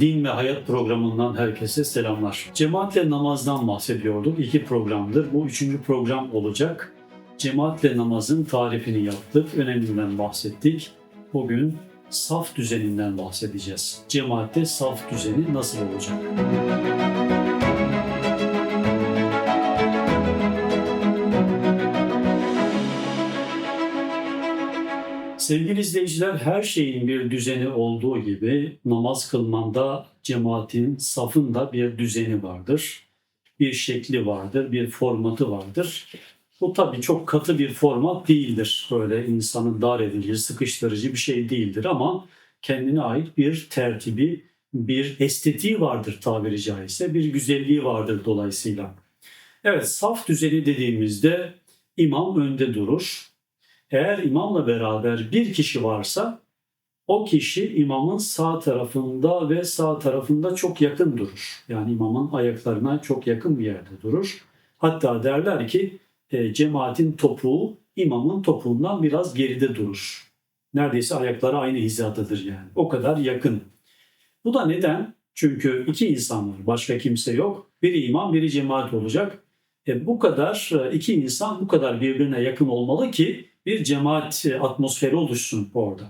Din ve Hayat programından herkese selamlar. Cemaatle namazdan bahsediyorduk. İki programdır. Bu üçüncü program olacak. Cemaatle namazın tarifini yaptık. Öneminden bahsettik. Bugün saf düzeninden bahsedeceğiz. Cemaatte saf düzeni nasıl olacak? Sevgili izleyiciler her şeyin bir düzeni olduğu gibi namaz kılmanda cemaatin safında bir düzeni vardır. Bir şekli vardır, bir formatı vardır. Bu tabii çok katı bir format değildir. Böyle insanı dar edici, sıkıştırıcı bir şey değildir ama kendine ait bir tertibi, bir estetiği vardır tabiri caizse, bir güzelliği vardır dolayısıyla. Evet, saf düzeni dediğimizde imam önde durur, eğer imamla beraber bir kişi varsa o kişi imamın sağ tarafında ve sağ tarafında çok yakın durur. Yani imamın ayaklarına çok yakın bir yerde durur. Hatta derler ki e, cemaatin topuğu imamın topuğundan biraz geride durur. Neredeyse ayakları aynı hizadadır yani. O kadar yakın. Bu da neden? Çünkü iki insan var. Başka kimse yok. Biri imam, biri cemaat olacak. E, bu kadar e, iki insan bu kadar birbirine yakın olmalı ki bir cemaat atmosferi oluşsun orada.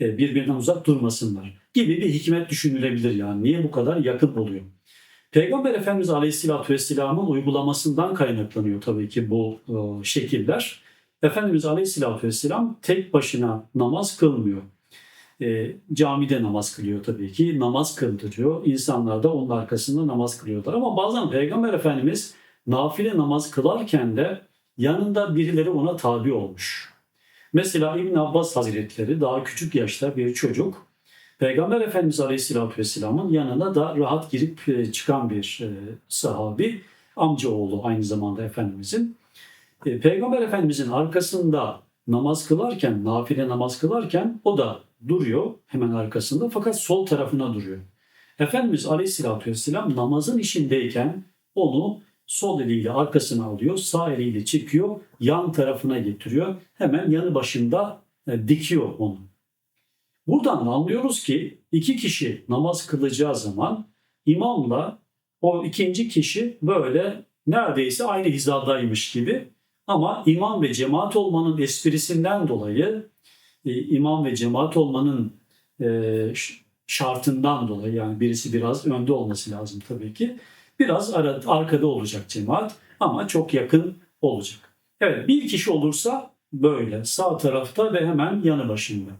E, birbirinden uzak durmasınlar gibi bir hikmet düşünülebilir yani. Niye bu kadar yakın oluyor? Peygamber Efendimiz Aleyhisselatü Vesselam'ın uygulamasından kaynaklanıyor tabii ki bu e, şekiller. Efendimiz Aleyhisselatü Vesselam tek başına namaz kılmıyor. E, camide namaz kılıyor tabii ki. Namaz kıldırıyor. İnsanlar da onun arkasında namaz kılıyorlar. Ama bazen Peygamber Efendimiz nafile namaz kılarken de yanında birileri ona tabi olmuş. Mesela İbn Abbas Hazretleri daha küçük yaşta bir çocuk Peygamber Efendimiz Aleyhisselatü Vesselam'ın yanına da rahat girip e, çıkan bir e, sahabi, amcaoğlu aynı zamanda Efendimizin. E, Peygamber Efendimizin arkasında namaz kılarken, nafile namaz kılarken o da duruyor hemen arkasında fakat sol tarafına duruyor. Efendimiz Aleyhisselatü Vesselam namazın içindeyken onu sol eliyle arkasına alıyor, sağ eliyle çekiyor, yan tarafına getiriyor. Hemen yanı başında e, dikiyor onu. Buradan anlıyoruz ki iki kişi namaz kılacağı zaman imamla o ikinci kişi böyle neredeyse aynı hizadaymış gibi ama imam ve cemaat olmanın esprisinden dolayı e, imam ve cemaat olmanın e, şartından dolayı yani birisi biraz önde olması lazım tabii ki Biraz arkada olacak cemaat ama çok yakın olacak. Evet bir kişi olursa böyle sağ tarafta ve hemen yanı başında.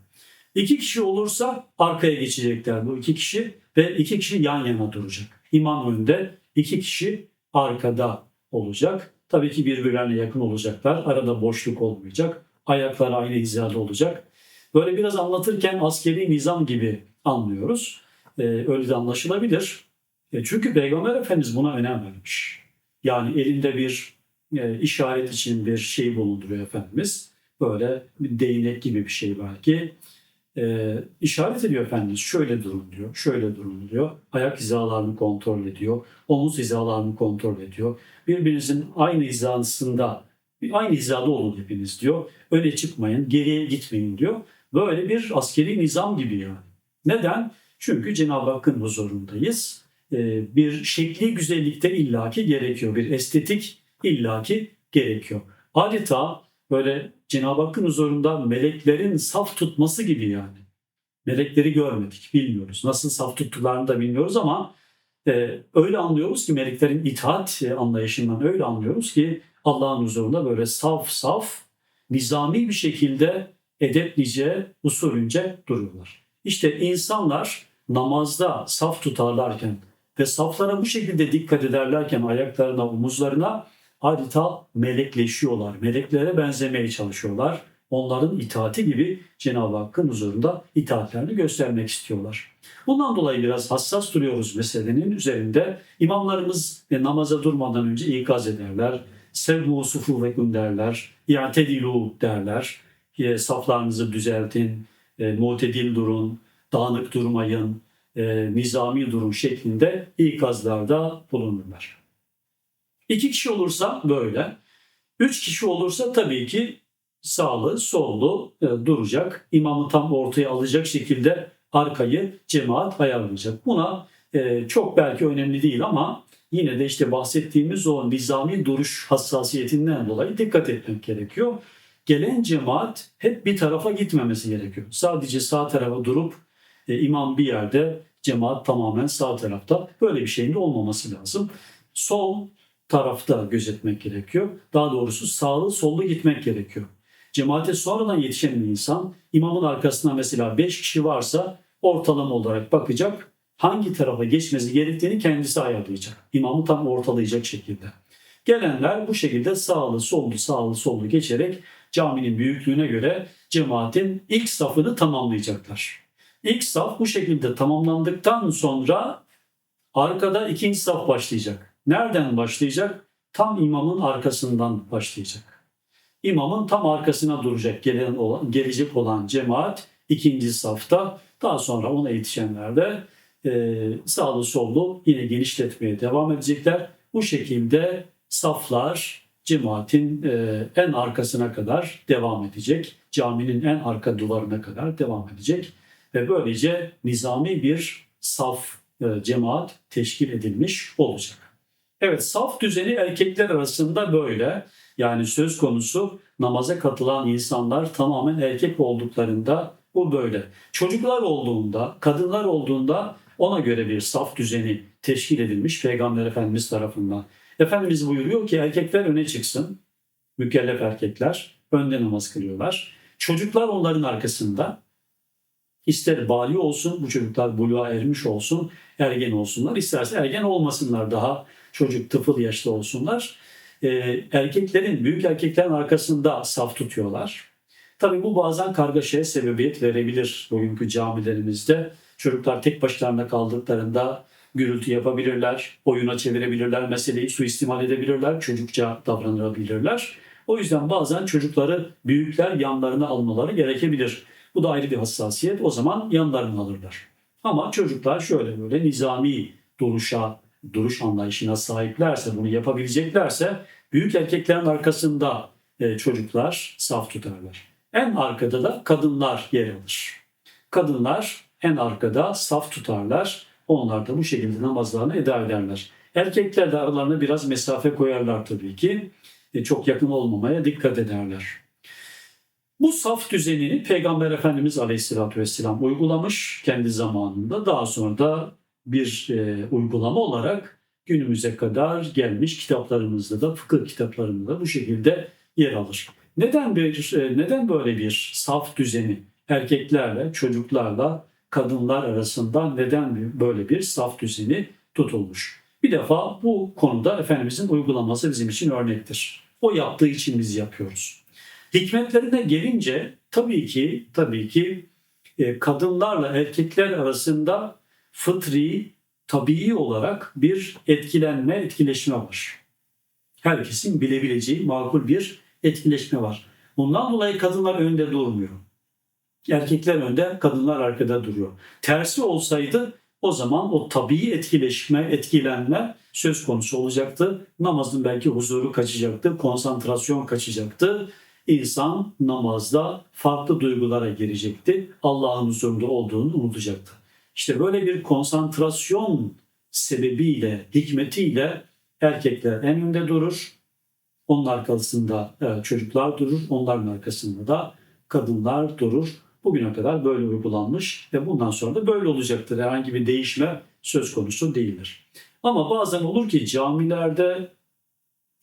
İki kişi olursa arkaya geçecekler bu iki kişi ve iki kişi yan yana duracak. İmam önde, iki kişi arkada olacak. Tabii ki birbirlerine yakın olacaklar. Arada boşluk olmayacak. Ayaklar aynı hizada olacak. Böyle biraz anlatırken askeri nizam gibi anlıyoruz. Ee, öyle de anlaşılabilir. E, çünkü Peygamber Efendimiz buna önem vermiş. Yani elinde bir e, işaret için bir şey bulunduruyor Efendimiz. Böyle bir değnek gibi bir şey belki. E, işaret ediyor Efendimiz. Şöyle durun diyor, şöyle durun diyor. Ayak hizalarını kontrol ediyor. Omuz hizalarını kontrol ediyor. Birbirinizin aynı hizasında, aynı hizada olun hepiniz diyor. Öne çıkmayın, geriye gitmeyin diyor. Böyle bir askeri nizam gibi yani. Neden? Çünkü Cenab-ı Hakk'ın huzurundayız bir şekli güzellikte illaki gerekiyor. Bir estetik illaki gerekiyor. Adeta böyle Cenab-ı Hakk'ın huzurunda meleklerin saf tutması gibi yani. Melekleri görmedik, bilmiyoruz. Nasıl saf tuttuklarını da bilmiyoruz ama e, öyle anlıyoruz ki meleklerin itaat anlayışından öyle anlıyoruz ki Allah'ın huzurunda böyle saf saf, nizami bir şekilde edeplice, usulünce duruyorlar. İşte insanlar namazda saf tutarlarken, ve saflara bu şekilde dikkat ederlerken ayaklarına, omuzlarına adeta melekleşiyorlar. Meleklere benzemeye çalışıyorlar. Onların itaati gibi Cenab-ı Hakk'ın huzurunda itaatlerini göstermek istiyorlar. Bundan dolayı biraz hassas duruyoruz meselenin üzerinde. İmamlarımız namaza durmadan önce ikaz ederler. Sevmu sufu ve derler. İatedilu derler. E, saflarınızı düzeltin. E, mutedil durun. Dağınık durmayın e, nizami durum şeklinde ikazlarda bulunurlar. İki kişi olursa böyle. Üç kişi olursa tabii ki sağlı, sollu e, duracak. İmamı tam ortaya alacak şekilde arkayı cemaat ayarlayacak. Buna e, çok belki önemli değil ama yine de işte bahsettiğimiz o nizami duruş hassasiyetinden dolayı dikkat etmek gerekiyor. Gelen cemaat hep bir tarafa gitmemesi gerekiyor. Sadece sağ tarafa durup e, imam bir yerde cemaat tamamen sağ tarafta. Böyle bir şeyin de olmaması lazım. Sol tarafta gözetmek gerekiyor. Daha doğrusu sağlı sollu gitmek gerekiyor. Cemaate sonradan yetişen bir insan imamın arkasında mesela 5 kişi varsa ortalama olarak bakacak hangi tarafa geçmesi gerektiğini kendisi ayarlayacak. İmamı tam ortalayacak şekilde. Gelenler bu şekilde sağlı sollu sağlı sollu geçerek caminin büyüklüğüne göre cemaatin ilk safını tamamlayacaklar. İlk saf bu şekilde tamamlandıktan sonra arkada ikinci saf başlayacak. Nereden başlayacak? Tam imamın arkasından başlayacak. İmamın tam arkasına duracak gelen olan, gelecek olan cemaat ikinci safta. Daha sonra ona yetişenler de e, sağlı sollu yine genişletmeye devam edecekler. Bu şekilde saflar cemaatin e, en arkasına kadar devam edecek. Caminin en arka duvarına kadar devam edecek. Ve böylece nizami bir saf e, cemaat teşkil edilmiş olacak. Evet saf düzeni erkekler arasında böyle. Yani söz konusu namaza katılan insanlar tamamen erkek olduklarında bu böyle. Çocuklar olduğunda, kadınlar olduğunda ona göre bir saf düzeni teşkil edilmiş Peygamber Efendimiz tarafından. Efendimiz buyuruyor ki erkekler öne çıksın. Mükellef erkekler önde namaz kılıyorlar. Çocuklar onların arkasında. İster bali olsun, bu çocuklar buluğa ermiş olsun, ergen olsunlar. İsterse ergen olmasınlar daha çocuk tıfıl yaşta olsunlar. Ee, erkeklerin, büyük erkeklerin arkasında saf tutuyorlar. Tabii bu bazen kargaşaya sebebiyet verebilir bugünkü camilerimizde. Çocuklar tek başlarına kaldıklarında gürültü yapabilirler, oyuna çevirebilirler, meseleyi suistimal edebilirler, çocukça davranabilirler. O yüzden bazen çocukları büyükler yanlarına almaları gerekebilir. Bu da ayrı bir hassasiyet. O zaman yanlarına alırlar. Ama çocuklar şöyle böyle nizami duruşa, duruş anlayışına sahiplerse, bunu yapabileceklerse büyük erkeklerin arkasında e, çocuklar saf tutarlar. En arkada da kadınlar yer alır. Kadınlar en arkada saf tutarlar. Onlar da bu şekilde namazlarını eda ederler. Erkekler de aralarına biraz mesafe koyarlar tabii ki. E, çok yakın olmamaya dikkat ederler. Bu saf düzenini Peygamber Efendimiz Aleyhisselatü Vesselam uygulamış kendi zamanında. Daha sonra da bir e, uygulama olarak günümüze kadar gelmiş kitaplarımızda da fıkıh kitaplarımızda da bu şekilde yer alır. Neden bir e, neden böyle bir saf düzeni erkeklerle, çocuklarla, kadınlar arasında neden böyle bir saf düzeni tutulmuş? Bir defa bu konuda Efendimizin uygulaması bizim için örnektir. O yaptığı için biz yapıyoruz. Hikmetlerine gelince tabii ki tabii ki e, kadınlarla erkekler arasında fıtri, tabii olarak bir etkilenme, etkileşme var. Herkesin bilebileceği makul bir etkileşme var. Bundan dolayı kadınlar önde durmuyor. Erkekler önde, kadınlar arkada duruyor. Tersi olsaydı o zaman o tabii etkileşme, etkilenme söz konusu olacaktı. Namazın belki huzuru kaçacaktı, konsantrasyon kaçacaktı. İnsan namazda farklı duygulara girecekti. Allah'ın huzurunda olduğunu unutacaktı. İşte böyle bir konsantrasyon sebebiyle, hikmetiyle erkekler en önde durur. Onun arkasında e, çocuklar durur. Onların arkasında da kadınlar durur. Bugüne kadar böyle uygulanmış ve bundan sonra da böyle olacaktır. Herhangi bir değişme söz konusu değildir. Ama bazen olur ki camilerde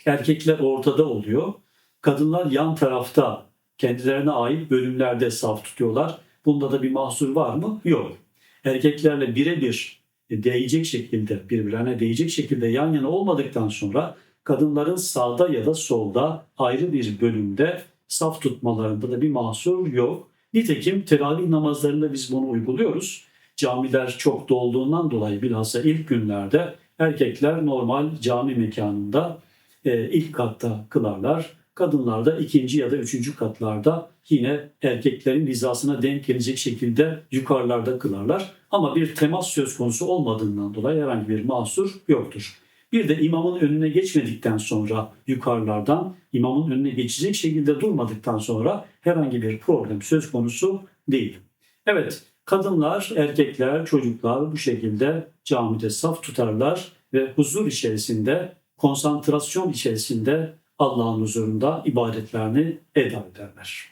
erkekler ortada oluyor. Kadınlar yan tarafta kendilerine ait bölümlerde saf tutuyorlar. Bunda da bir mahsur var mı? Yok. Erkeklerle birebir değecek şekilde, birbirlerine değecek şekilde yan yana olmadıktan sonra kadınların sağda ya da solda ayrı bir bölümde saf tutmalarında da bir mahsur yok. Nitekim teravih namazlarında biz bunu uyguluyoruz. Camiler çok dolduğundan dolayı bilhassa ilk günlerde erkekler normal cami mekanında e, ilk katta kılarlar. Kadınlar da ikinci ya da üçüncü katlarda yine erkeklerin hizasına denk gelecek şekilde yukarılarda kılarlar. Ama bir temas söz konusu olmadığından dolayı herhangi bir mahsur yoktur. Bir de imamın önüne geçmedikten sonra yukarılardan imamın önüne geçecek şekilde durmadıktan sonra herhangi bir problem söz konusu değil. Evet Kadınlar, erkekler, çocuklar bu şekilde camide saf tutarlar ve huzur içerisinde, konsantrasyon içerisinde Allah'ın huzurunda ibadetlerini eda ederler.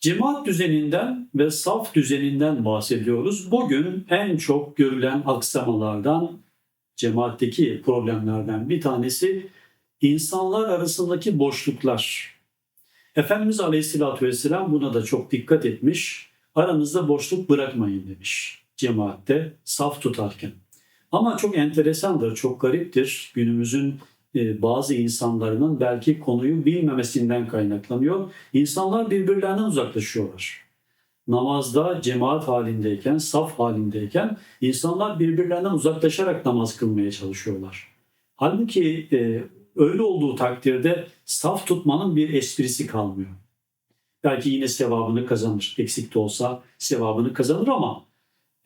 Cemaat düzeninden ve saf düzeninden bahsediyoruz. Bugün en çok görülen aksamalardan, cemaatteki problemlerden bir tanesi insanlar arasındaki boşluklar. Efendimiz Aleyhisselatü Vesselam buna da çok dikkat etmiş. Aranızda boşluk bırakmayın demiş cemaatte saf tutarken. Ama çok enteresandır, çok gariptir. Günümüzün bazı insanların belki konuyu bilmemesinden kaynaklanıyor. İnsanlar birbirlerinden uzaklaşıyorlar. Namazda cemaat halindeyken, saf halindeyken insanlar birbirlerinden uzaklaşarak namaz kılmaya çalışıyorlar. Halbuki e, öyle olduğu takdirde saf tutmanın bir esprisi kalmıyor. Belki yine sevabını kazanır. Eksik de olsa sevabını kazanır ama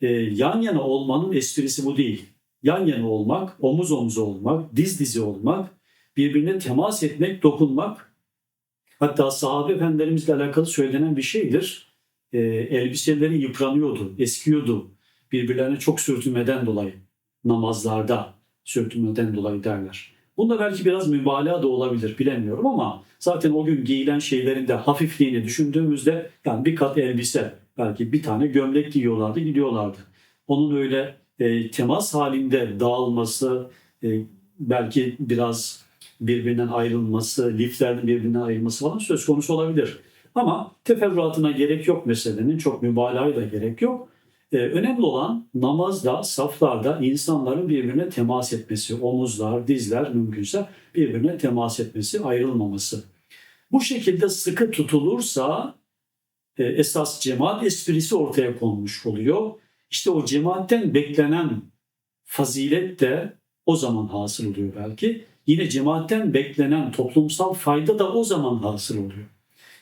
e, yan yana olmanın esprisi bu değil. Yan yana olmak, omuz omuza olmak, diz dize olmak, birbirine temas etmek, dokunmak. Hatta sahabe efendilerimizle alakalı söylenen bir şeydir. E, elbiseleri yıpranıyordu, eskiyordu. Birbirlerine çok sürtünmeden dolayı. Namazlarda sürtünmeden dolayı derler. Bunda belki biraz mübalağa da olabilir bilemiyorum ama zaten o gün giyilen şeylerin de hafifliğini düşündüğümüzde yani bir kat elbise belki bir tane gömlek giyiyorlardı gidiyorlardı. Onun öyle e, temas halinde dağılması e, belki biraz birbirinden ayrılması, liflerin birbirinden ayrılması falan söz konusu olabilir. Ama teferruatına gerek yok meselenin, çok mübalağaya da gerek yok. Ee, önemli olan namazda, saflarda insanların birbirine temas etmesi, omuzlar, dizler mümkünse birbirine temas etmesi, ayrılmaması. Bu şekilde sıkı tutulursa e, esas cemaat esprisi ortaya konmuş oluyor. İşte o cemaatten beklenen fazilet de o zaman hasıl oluyor belki. Yine cemaatten beklenen toplumsal fayda da o zaman hasıl oluyor.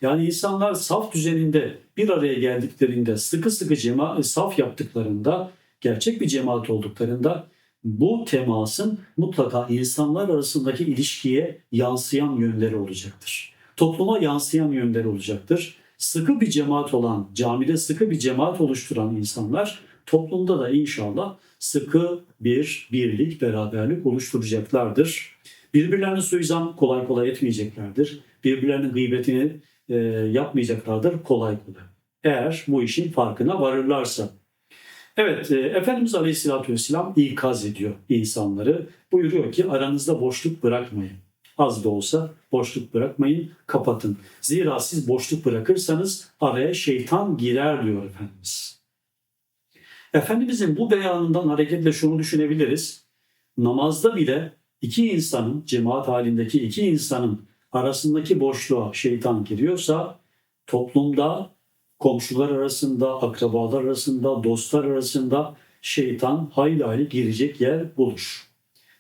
Yani insanlar saf düzeninde bir araya geldiklerinde, sıkı sıkı cema saf yaptıklarında, gerçek bir cemaat olduklarında bu temasın mutlaka insanlar arasındaki ilişkiye yansıyan yönleri olacaktır. Topluma yansıyan yönleri olacaktır. Sıkı bir cemaat olan, camide sıkı bir cemaat oluşturan insanlar toplumda da inşallah sıkı bir birlik, beraberlik oluşturacaklardır. Birbirlerine suizan kolay kolay etmeyeceklerdir. Birbirlerinin gıybetini e, yapmayacaklardır kolay kolay. Eğer bu işin farkına varırlarsa. Evet, e, Efendimiz Aleyhisselatü Vesselam ikaz ediyor insanları. Buyuruyor ki aranızda boşluk bırakmayın. Az da olsa boşluk bırakmayın, kapatın. Zira siz boşluk bırakırsanız araya şeytan girer diyor Efendimiz. Efendimizin bu beyanından hareketle şunu düşünebiliriz. Namazda bile iki insanın, cemaat halindeki iki insanın arasındaki boşluğa şeytan giriyorsa toplumda komşular arasında, akrabalar arasında, dostlar arasında şeytan hayli hayli girecek yer bulur.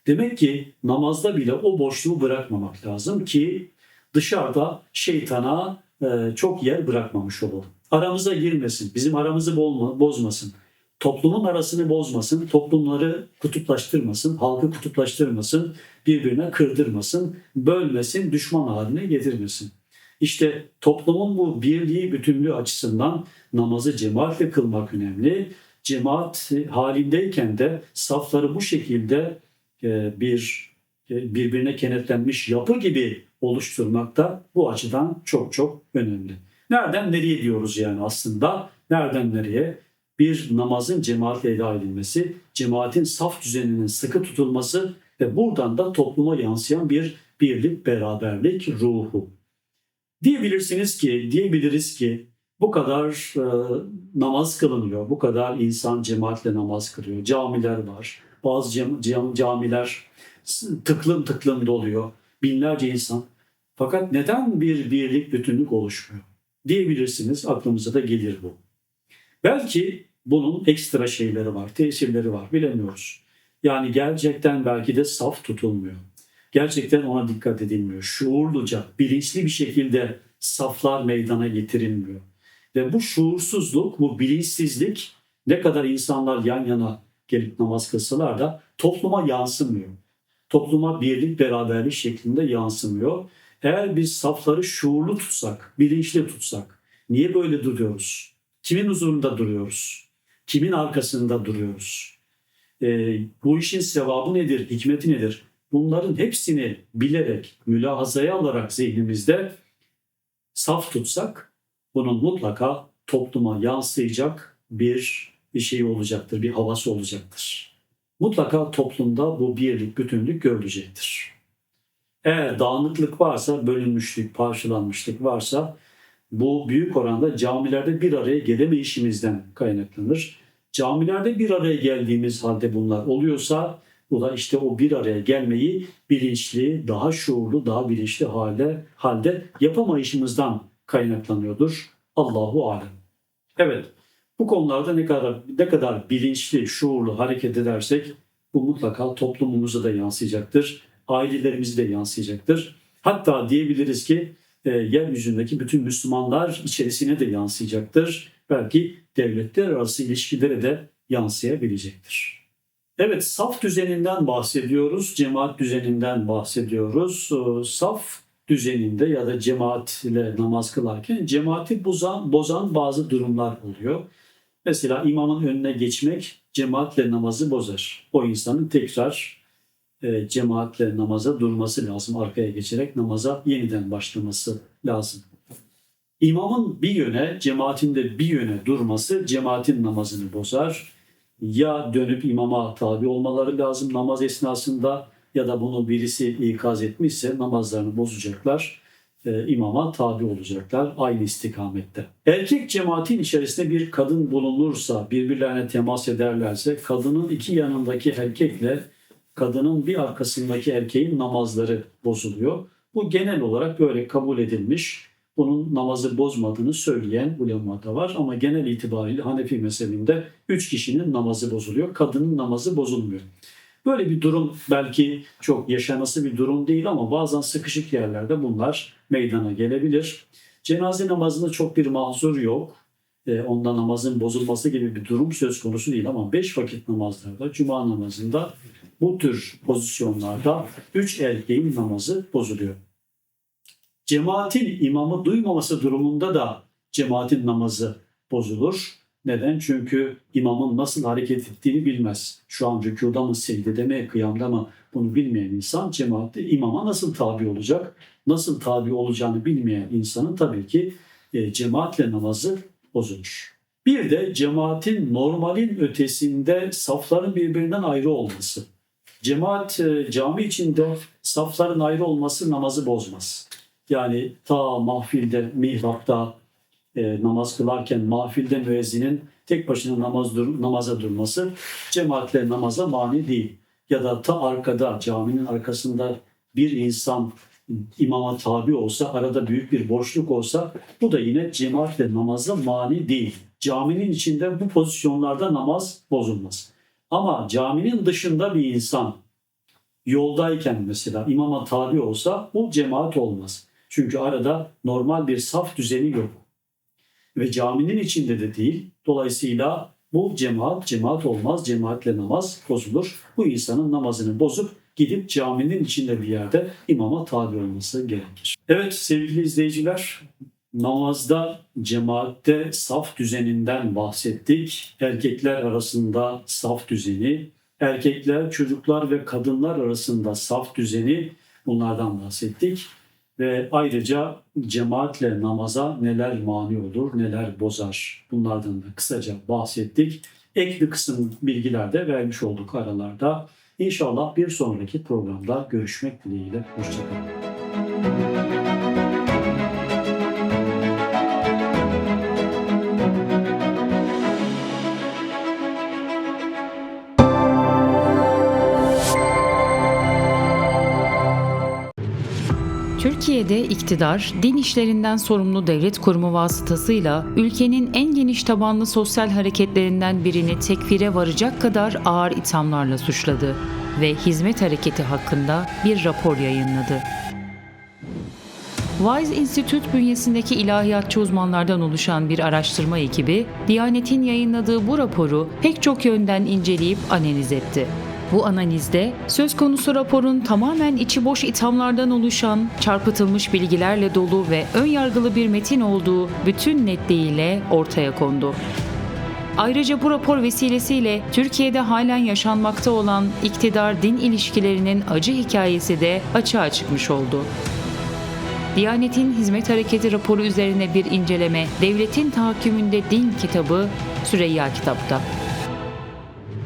Demek ki namazda bile o boşluğu bırakmamak lazım ki dışarıda şeytana e, çok yer bırakmamış olalım. Aramıza girmesin, bizim aramızı bozmasın, toplumun arasını bozmasın, toplumları kutuplaştırmasın, halkı kutuplaştırmasın, birbirine kırdırmasın, bölmesin, düşman haline getirmesin. İşte toplumun bu birliği, bütünlüğü açısından namazı cemaatle kılmak önemli. Cemaat halindeyken de safları bu şekilde e, bir e, birbirine kenetlenmiş yapı gibi oluşturmak da bu açıdan çok çok önemli. Nereden nereye diyoruz yani aslında? Nereden nereye? Bir namazın cemaatle eda edilmesi, cemaatin saf düzeninin sıkı tutulması ve buradan da topluma yansıyan bir birlik, beraberlik ruhu. Diyebilirsiniz ki, diyebiliriz ki bu kadar e, namaz kılınıyor, bu kadar insan cemaatle namaz kılıyor, camiler var, bazı cam, cam, camiler tıklım tıklım doluyor, binlerce insan. Fakat neden bir birlik, bütünlük oluşmuyor? Diyebilirsiniz, aklımıza da gelir bu. Belki bunun ekstra şeyleri var, tesirleri var, bilemiyoruz. Yani gerçekten belki de saf tutulmuyor. Gerçekten ona dikkat edilmiyor. Şuurluca, bilinçli bir şekilde saflar meydana getirilmiyor. Ve bu şuursuzluk, bu bilinçsizlik ne kadar insanlar yan yana gelip namaz kılsalar da topluma yansımıyor. Topluma birlik, beraberlik şeklinde yansımıyor. Eğer biz safları şuurlu tutsak, bilinçli tutsak, niye böyle duruyoruz? Kimin huzurunda duruyoruz? Kimin arkasında duruyoruz? E, bu işin sevabı nedir, hikmeti nedir? Bunların hepsini bilerek, mülahazaya alarak zihnimizde saf tutsak bunun mutlaka topluma yansıyacak bir bir şey olacaktır, bir havası olacaktır. Mutlaka toplumda bu birlik, bütünlük görülecektir. Eğer dağınıklık varsa, bölünmüşlük, parçalanmışlık varsa bu büyük oranda camilerde bir araya gelemeyişimizden kaynaklanır. Camilerde bir araya geldiğimiz halde bunlar oluyorsa bu da işte o bir araya gelmeyi bilinçli, daha şuurlu, daha bilinçli halde, halde yapamayışımızdan kaynaklanıyordur. Allahu alem. Evet, bu konularda ne kadar ne kadar bilinçli, şuurlu hareket edersek bu mutlaka toplumumuza da yansıyacaktır. Ailelerimize de yansıyacaktır. Hatta diyebiliriz ki e, yeryüzündeki bütün Müslümanlar içerisine de yansıyacaktır. Belki devletler arası ilişkilere de yansıyabilecektir. Evet, saf düzeninden bahsediyoruz, cemaat düzeninden bahsediyoruz. E, saf düzeninde ya da cemaatle namaz kılarken cemaati bozan, bozan bazı durumlar oluyor. Mesela imamın önüne geçmek cemaatle namazı bozar. O insanın tekrar e, cemaatle namaza durması lazım. Arkaya geçerek namaza yeniden başlaması lazım. İmamın bir yöne, cemaatinde bir yöne durması cemaatin namazını bozar. Ya dönüp imama tabi olmaları lazım namaz esnasında ya da bunu birisi ikaz etmişse namazlarını bozacaklar e, imama tabi olacaklar aynı istikamette. Erkek cemaatin içerisinde bir kadın bulunursa, birbirlerine temas ederlerse kadının iki yanındaki erkekle kadının bir arkasındaki erkeğin namazları bozuluyor. Bu genel olarak böyle kabul edilmiş. Bunun namazı bozmadığını söyleyen ulema da var ama genel itibariyle Hanefi mezhebinde üç kişinin namazı bozuluyor. Kadının namazı bozulmuyor. Böyle bir durum belki çok yaşanası bir durum değil ama bazen sıkışık yerlerde bunlar meydana gelebilir. Cenaze namazında çok bir mahzur yok. E, onda namazın bozulması gibi bir durum söz konusu değil ama beş vakit namazlarda, cuma namazında bu tür pozisyonlarda üç erkeğin namazı bozuluyor. Cemaatin imamı duymaması durumunda da cemaatin namazı bozulur. Neden? Çünkü imamın nasıl hareket ettiğini bilmez. Şu an rükuda mı, secdede mi, kıyamda mı bunu bilmeyen insan cemaatte imama nasıl tabi olacak? Nasıl tabi olacağını bilmeyen insanın tabii ki e, cemaatle namazı bozulur. Bir de cemaatin normalin ötesinde safların birbirinden ayrı olması. Cemaat e, cami içinde safların ayrı olması namazı bozmaz. Yani ta mahfilde, mihrapta, e, namaz kılarken mahfilde müezzinin tek başına namaz dur, namaza durması cemaatle namaza mani değil. Ya da ta arkada caminin arkasında bir insan imama tabi olsa, arada büyük bir boşluk olsa bu da yine cemaatle namaza mani değil. Caminin içinde bu pozisyonlarda namaz bozulmaz. Ama caminin dışında bir insan yoldayken mesela imama tabi olsa bu cemaat olmaz. Çünkü arada normal bir saf düzeni yok ve caminin içinde de değil. Dolayısıyla bu cemaat cemaat olmaz. Cemaatle namaz bozulur. Bu insanın namazını bozup gidip caminin içinde bir yerde imama tabi olması gerekir. Evet sevgili izleyiciler namazda cemaatte saf düzeninden bahsettik. Erkekler arasında saf düzeni, erkekler, çocuklar ve kadınlar arasında saf düzeni bunlardan bahsettik. Ve ayrıca cemaatle namaza neler mani olur, neler bozar bunlardan da kısaca bahsettik. Ek bir kısım bilgiler de vermiş olduk aralarda. İnşallah bir sonraki programda görüşmek dileğiyle. Hoşçakalın. Türkiye'de iktidar, din işlerinden sorumlu devlet kurumu vasıtasıyla ülkenin en geniş tabanlı sosyal hareketlerinden birini tekfire varacak kadar ağır ithamlarla suçladı ve hizmet hareketi hakkında bir rapor yayınladı. Wise Institute bünyesindeki ilahiyatçı uzmanlardan oluşan bir araştırma ekibi, Diyanet'in yayınladığı bu raporu pek çok yönden inceleyip analiz etti. Bu analizde söz konusu raporun tamamen içi boş ithamlardan oluşan, çarpıtılmış bilgilerle dolu ve ön yargılı bir metin olduğu bütün netliğiyle ortaya kondu. Ayrıca bu rapor vesilesiyle Türkiye'de halen yaşanmakta olan iktidar-din ilişkilerinin acı hikayesi de açığa çıkmış oldu. Diyanet'in Hizmet Hareketi raporu üzerine bir inceleme Devletin Tahakkümünde Din kitabı Süreyya Kitap'ta.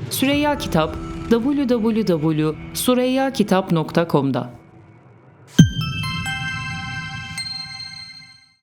Süreyya Kitap www.sureyyakitap.com'da